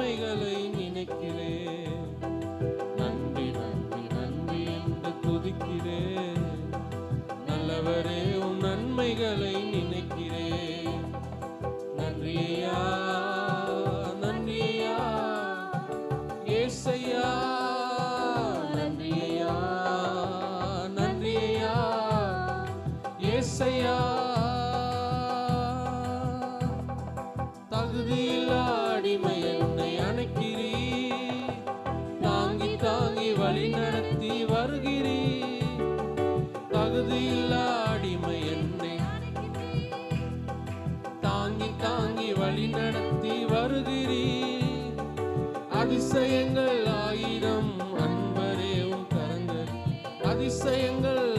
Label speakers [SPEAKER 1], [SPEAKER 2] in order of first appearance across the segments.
[SPEAKER 1] நன்மைகளை நினைக்கிறேன். அதிசயங்கள் ஆயிரம் அன்பரே உன் கரங்கள். அதிசயங்கள்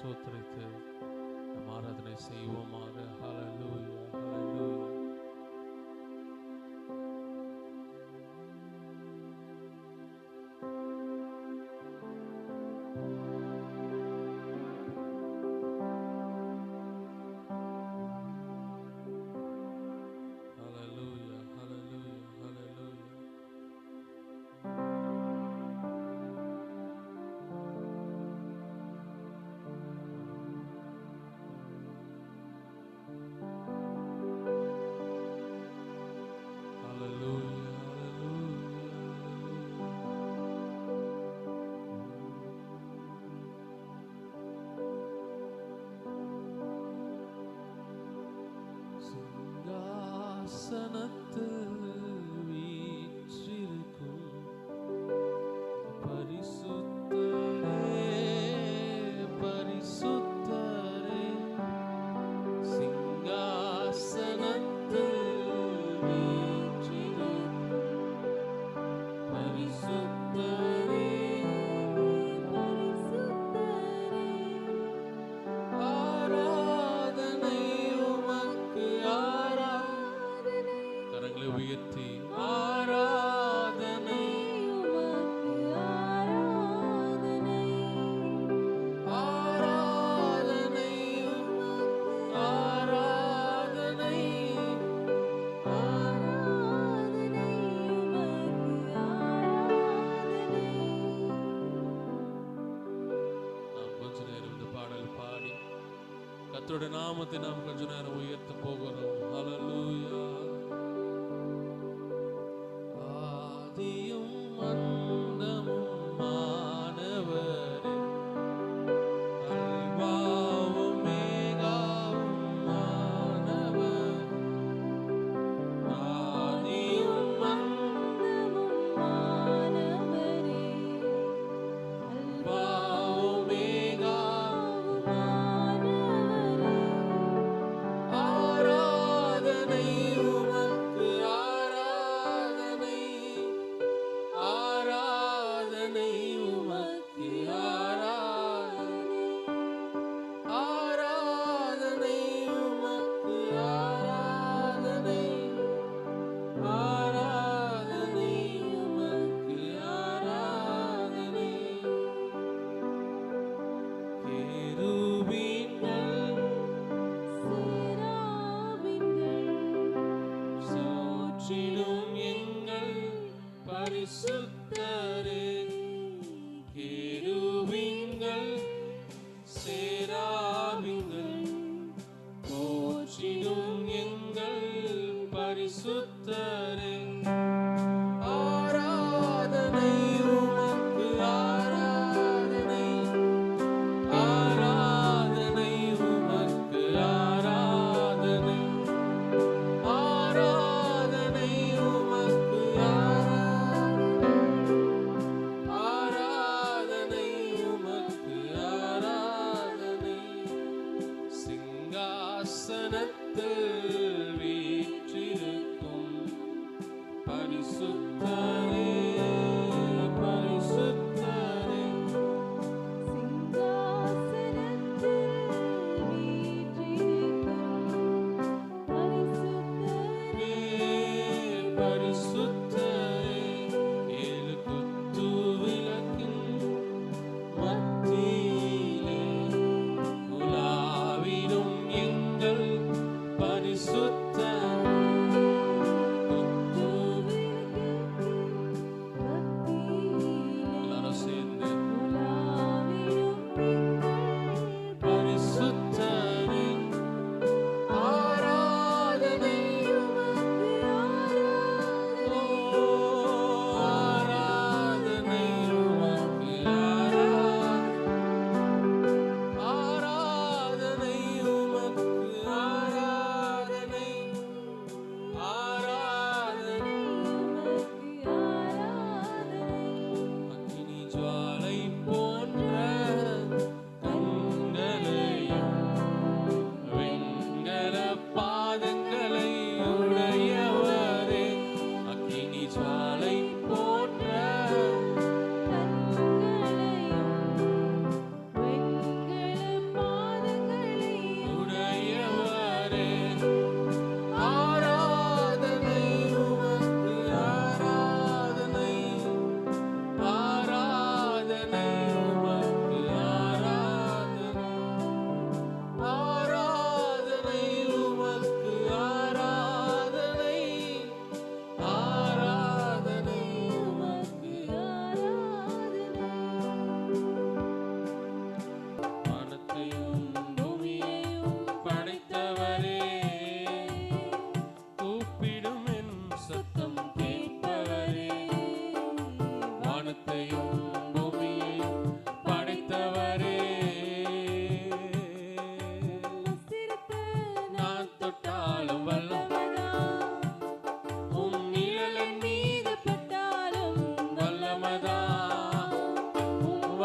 [SPEAKER 1] സ്തോത്രത്തെ ആരാധന ചെയ്യുവാൻ sana கத்தோட நாமத்தை நாம் கொஞ்ச நேரம் உயர்த்த போகிறோம். அலலூயா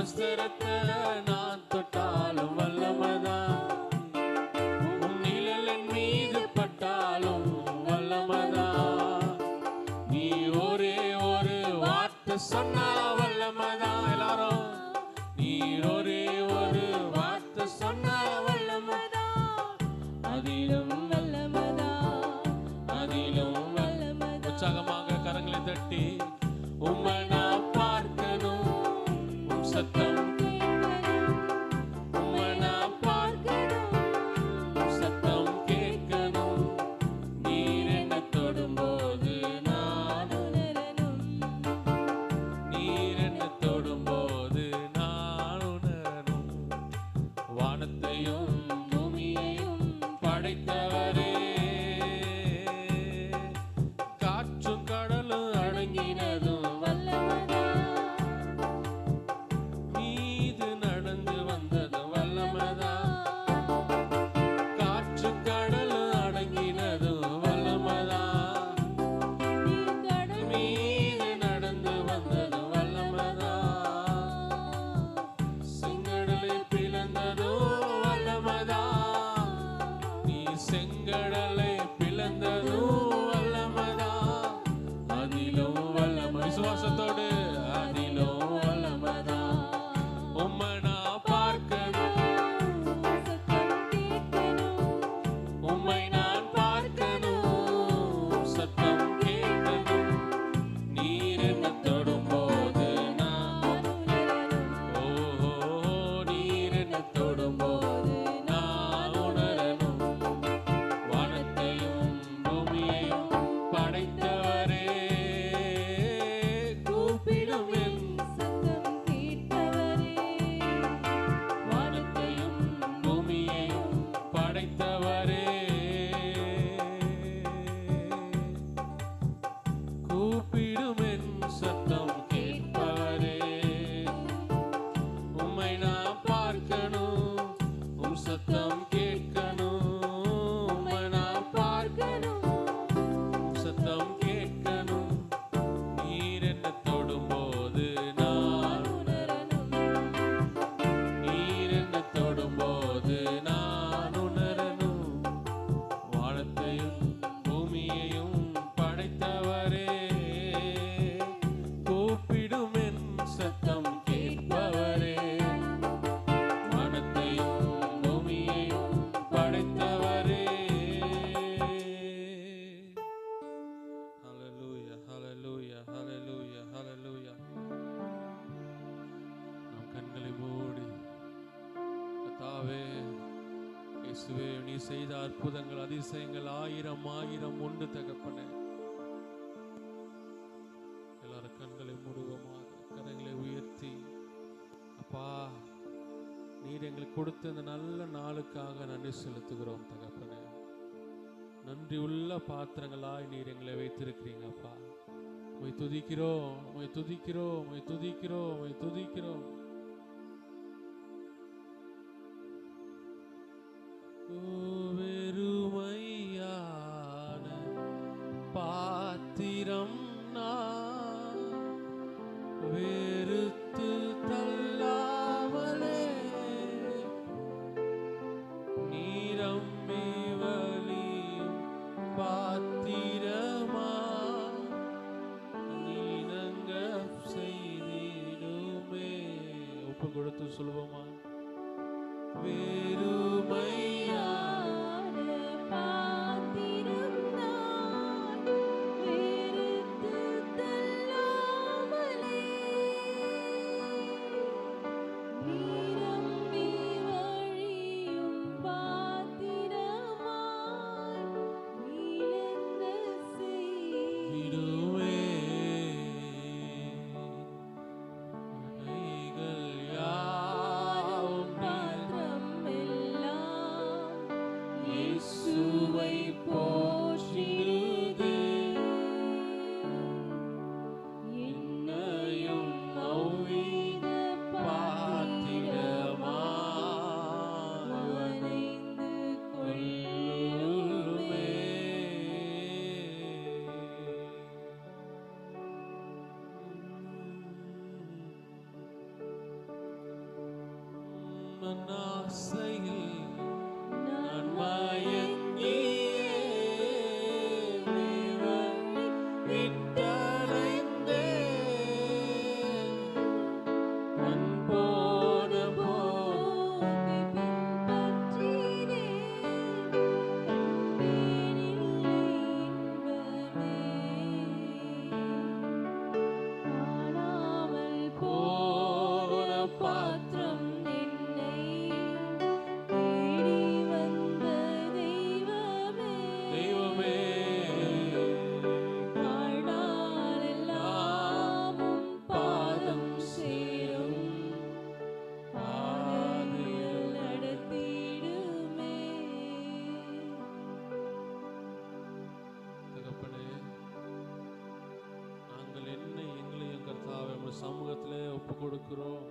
[SPEAKER 1] வஸ்திரத்தை நான் தொட்டாலும் வல்லமதான். உன் நிழலின் மீது பட்டாலும் வல்லமதான். நீ ஒரே சொன்னால் make the செய்த அற்புதங்கள் அதிசயங்கள் ஆயிரம் ஆயிரம் உண்டு தகப்பன. எல்லாரும் கண்களை முருகமாக கரங்களை உயர்த்தி அப்பா நீர் எங்களுக்கு கொடுத்த இந்த நல்ல நாளுக்காக நன்றி செலுத்துகிறோம் தகப்பன. நன்றி உள்ள பாத்திரங்களாய் நீர் எங்களை வைத்திருக்கிறீங்க அப்பா. மொய் துதிக்கிறோம் மொய் துதிக்கிறோம் மொய் துதிக்கிறோம் மொய் துதிக்கிறோம். ஒப்பு கொடுக்கிறோம்.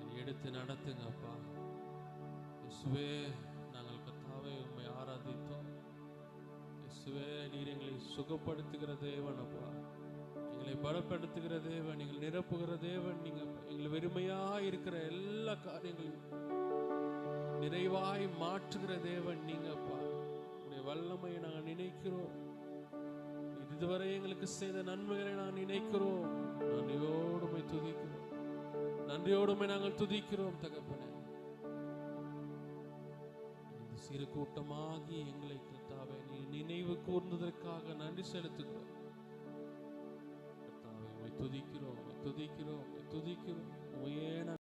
[SPEAKER 1] எங்களை எடுத்து நடத்துங்க அப்பா இயேசுவே நாங்கள் கத்தாவை உண்மை ஆராதித்தோம். இயேசுவே நீர் எங்களை சுகப்படுத்துகிற தேவன் அப்பா எங்களை பலப்படுத்துகிற தேவன் நீங்கள் நிரப்புகிற தேவன். நீங்க எங்களை வெறுமையா இருக்கிற எல்லா காரியங்களையும் நிறைவாய் மாற்றுகிற தேவன் நீங்க அப்பா உடைய வல்லமையை நாங்கள் நினைக்கிறோம். இதுவரை எங்களுக்கு செய்த நன்மைகளை நான் நினைக்கிறோம். நன்றியோடு போய் துதிக்கிறோம். நன்றியோடு போய் நாங்கள் துதிக்கிறோம் தகப்பனே. இந்த சிறு கூட்டமாகி எங்களை கர்த்தாவை நீ நினைவு கூர்ந்ததற்காக நன்றி செலுத்துகிறோம். கர்த்தாவை துதிக்கிறோம் துதிக்கிறோம் துதிக்கிறோம். உமையே